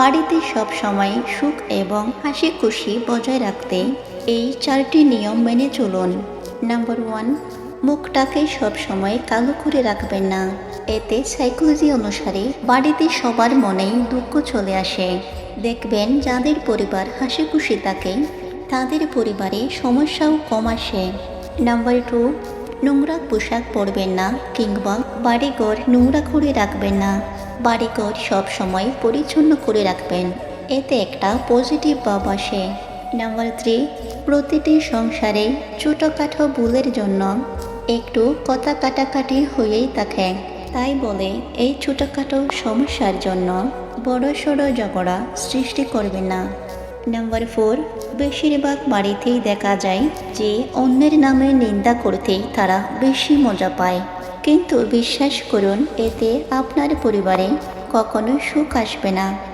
বাড়িতে সব সময় সুখ এবং হাসি খুশি বজায় রাখতে এই চারটি নিয়ম মেনে চলুন। নাম্বার ওয়ান মুখটাকে সব সময় কালো করে রাখবেন না। এতে সাইকোলজি অনুসারে বাড়িতে সবার মনেই দুঃখ চলে আসে। দেখবেন যাদের পরিবার হাসি খুশি থাকে, তাদের পরিবারে সমস্যাও কম আসে। নাম্বার টু নোংরা পোশাক পরবেন না কিংবা বাড়িঘর নোংরা করে রাখবেন না। বাড়িঘর সব সময় পরিচ্ছন্ন করে রাখবেন। এতে একটা পজিটিভ ভাব আসে। নাম্বার থ্রি প্রতিটি সংসারে ছোটোখাটো ভুলের জন্য একটু কথা কাটাকাটি হয়েই থাকে। তাই বলে এই ছোটোখাটো সমস্যার জন্য বড় সড়ো ঝগড়া সৃষ্টি করবে না। নাম্বার ফোর বেশিরভাগ বাড়িতেই দেখা যায় যে অন্যের নামে নিন্দা করতেই তারা বেশি মজা পায়। কিন্তু বিশ্বাস করুন এতে আপনার পরিবারে কখনো সুখ আসবে না।